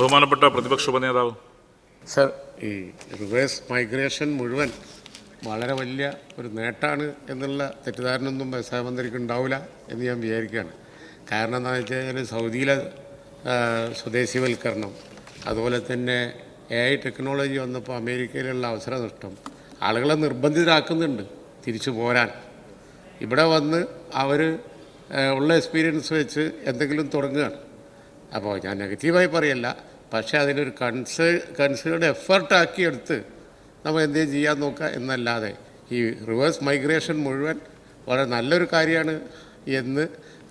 ബഹുമാനപ്പെട്ട പ്രതിപക്ഷ ഉപനേതാവ്. സർ ഈ റിവേഴ്സ് മൈഗ്രേഷൻ മുഴുവൻ വളരെ വലിയ ഒരു നേട്ടമാണ് എന്നുള്ള തെറ്റിദ്ധാരണയൊന്നും വ്യവസായ മന്ത്രിക്ക് ഉണ്ടാവില്ല എന്ന് ഞാൻ വിചാരിക്കുകയാണ്. കാരണം എന്താണെന്ന് വെച്ച് കഴിഞ്ഞാൽ സൗദിയിലെ സ്വദേശിവൽക്കരണം അതുപോലെ തന്നെ എ ഐ ടെക്നോളജി വന്നപ്പോൾ അമേരിക്കയിലുള്ള അവസര നഷ്ടം ആളുകളെ നിർബന്ധിതരാക്കുന്നുണ്ട് തിരിച്ചു പോരാൻ. ഇവിടെ വന്ന് അവർ ഉള്ള എക്സ്പീരിയൻസ് വെച്ച് എന്തെങ്കിലും തുടങ്ങുകയാണ്. അപ്പോൾ ഞാൻ നെഗറ്റീവായി പറയല്ല. പക്ഷേ അതിനൊരു കൺസേ കൺസിഡേർഡ് എഫേർട്ടാക്കി എടുത്ത് നമ്മൾ എന്തേ ചെയ്യാൻ നോക്കുക എന്നല്ലാതെ ഈ റിവേഴ്സ് മൈഗ്രേഷൻ മുഴുവൻ വളരെ നല്ലൊരു കാര്യമാണ് എന്ന്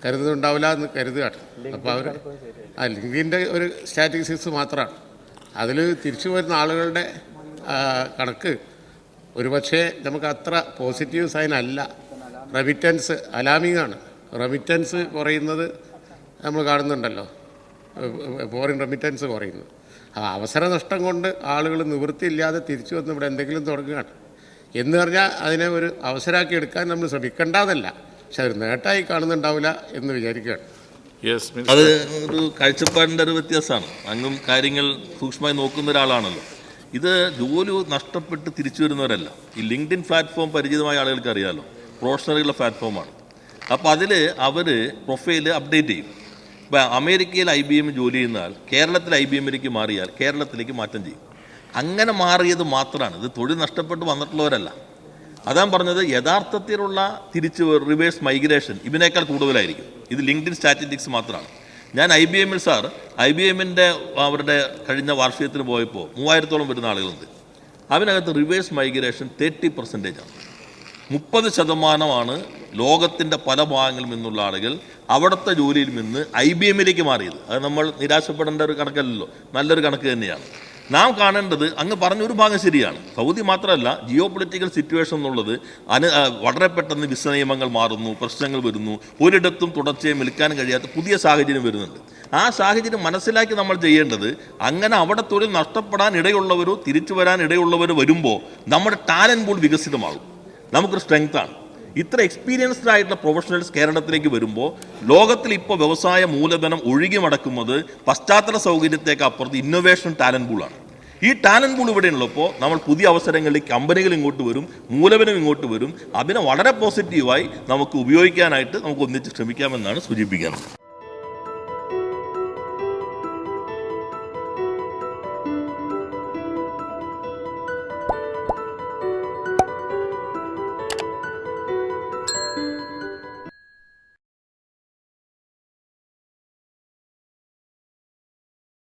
കരുതുന്നുണ്ടാവില്ല എന്ന് കരുതുകയാണ്. അപ്പോൾ അവർ ആ ലിങ്കിന്റെ ഒരു സ്റ്റാറ്റിസ്റ്റിക്സ് മാത്രമാണ്. അതിൽ തിരിച്ചു വരുന്ന ആളുകളുടെ കണക്ക് ഒരുപക്ഷെ നമുക്ക് അത്ര പോസിറ്റീവ് സൈൻ അല്ല. റെമിറ്റൻസ് അലാമിംഗ് ആണ് റെമിറ്റൻസ് കുറയുന്നത് നമ്മൾ കാണുന്നുണ്ടല്ലോ. ഫോറിൻ റെമിറ്റൻസ് കുറയുന്നു. ആ അവസര നഷ്ടം കൊണ്ട് ആളുകൾ നിവൃത്തിയില്ലാതെ തിരിച്ചു വന്ന് ഇവിടെ എന്തെങ്കിലും തുടങ്ങുകയാണ്. എന്ന് പറഞ്ഞാൽ അതിനെ ഒരു അവസരമാക്കി എടുക്കാൻ നമ്മൾ ശ്രമിക്കേണ്ടതല്ല പക്ഷെ അതൊരു നേട്ടമായി കാണുന്നുണ്ടാവില്ല എന്ന് വിചാരിക്കുകയാണ്. യെസ് അത് ഒരു കാഴ്ചപ്പാടിന്റെ ഒരു വ്യത്യാസമാണ്. അങ്ങും കാര്യങ്ങൾ സൂക്ഷ്മമായി നോക്കുന്ന ഒരാളാണല്ലോ. ഇത് ജോലി നഷ്ടപ്പെട്ട് തിരിച്ചു വരുന്നവരല്ല. ഈ ലിങ്ക്ഡിൻ പ്ലാറ്റ്ഫോം പരിചിതമായ ആളുകൾക്ക് അറിയാമല്ലോ പ്രൊഫഷണലുകളുടെ പ്ലാറ്റ്ഫോമാണ്. അപ്പോൾ അതിൽ അവർ പ്രൊഫൈൽ അപ്ഡേറ്റ് ചെയ്യും. ഇപ്പോൾ അമേരിക്കയിൽ ഐ ബി എം ജോലി ചെയ്യുന്നാൽ കേരളത്തിൽ ഐ ബി എമ്മിലേക്ക് മാറിയാൽ കേരളത്തിലേക്ക് മാറ്റം ചെയ്യും. അങ്ങനെ മാറിയത് മാത്രമാണ്. ഇത് തൊഴിൽ നഷ്ടപ്പെട്ട് വന്നിട്ടുള്ളവരല്ല. അതാൻ പറഞ്ഞത് യഥാർത്ഥത്തിലുള്ള തിരിച്ച് റിവേഴ്സ് മൈഗ്രേഷൻ ഇതിനേക്കാൾ കൂടുതലായിരിക്കും. ഇത് ലിങ്ക്ഡിൻ സ്റ്റാറ്റിസ്റ്റിക്സ് മാത്രമാണ്. ഞാൻ ഐ ബി എമ്മിൽ സാർ ഐ ബി എമ്മിന്റെ അവരുടെ കഴിഞ്ഞ വാർഷികത്തിന് പോയപ്പോൾ മൂവായിരത്തോളം വരുന്ന ആളുകളുണ്ട്. അതിനകത്ത് റിവേഴ്സ് മൈഗ്രേഷൻ തേർട്ടി പെർസെന്റേജ് ആണ്. മുപ്പത് ശതമാനമാണ് ലോകത്തിന്റെ പല ഭാഗങ്ങളിൽ നിന്നുള്ള ആളുകൾ അവിടുത്തെ ജോലിയിൽ നിന്ന് ഐ ബി എമ്മിലേക്ക് മാറിയത്. അത് നമ്മൾ നിരാശപ്പെടേണ്ട ഒരു കണക്കല്ലല്ലോ. നല്ലൊരു കണക്ക് തന്നെയാണ്. നാം കാണേണ്ടത് അങ്ങ് പറഞ്ഞൊരു ഭാഗം ശരിയാണ്. സൗദി മാത്രമല്ല ജിയോ പൊളിറ്റിക്കൽ സിറ്റുവേഷൻ എന്നുള്ളത് അനു വളരെ പെട്ടെന്ന് വിസ നിയമങ്ങൾ മാറുന്നു പ്രശ്നങ്ങൾ വരുന്നു ഒരിടത്തും തുടർച്ചയായി നിൽക്കാൻ കഴിയാത്ത പുതിയ സാഹചര്യം വരുന്നുണ്ട്. ആ സാഹചര്യം മനസ്സിലാക്കി നമ്മൾ ചെയ്യേണ്ടത് അങ്ങനെ അവിടെ തൊഴിൽ നഷ്ടപ്പെടാൻ ഇടയുള്ളവരോ തിരിച്ചു വരാൻ ഇടയുള്ളവരോ വരുമ്പോൾ നമ്മുടെ ടാലന്റ് പൂൾ വികസിതമാകും. നമുക്കൊരു സ്ട്രെങ്ത്താണ് ഇത്ര എക്സ്പീരിയൻസ്ഡ് ആയിട്ടുള്ള പ്രൊഫഷണൽസ് കേരളത്തിലേക്ക് വരുമ്പോൾ ലോകത്തിൽ ഇപ്പോൾ വ്യവസായ മൂലധനം ഒഴുകി മടക്കുന്നത് പശ്ചാത്തല സൗകര്യത്തേക്ക് അപ്പുറത്ത് ഇന്നൊവേഷൻ ടാലന്റ് പൂളാണ് ഈ ടാലന്റ് പൂൾ ഇവിടെ ഉള്ളപ്പോൾ നമ്മൾ പുതിയ അവസരങ്ങളിൽ കമ്പനികൾ ഇങ്ങോട്ട് വരും മൂലധനം ഇങ്ങോട്ട് വരും. അതിനെ വളരെ പോസിറ്റീവായി നമുക്ക് ഉപയോഗിക്കാനായിട്ട് നമുക്ക് ഒന്നിച്ച് ശ്രമിക്കാമെന്നാണ് സൂചിപ്പിക്കുന്നത്.